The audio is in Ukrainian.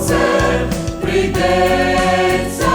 це прийдеться.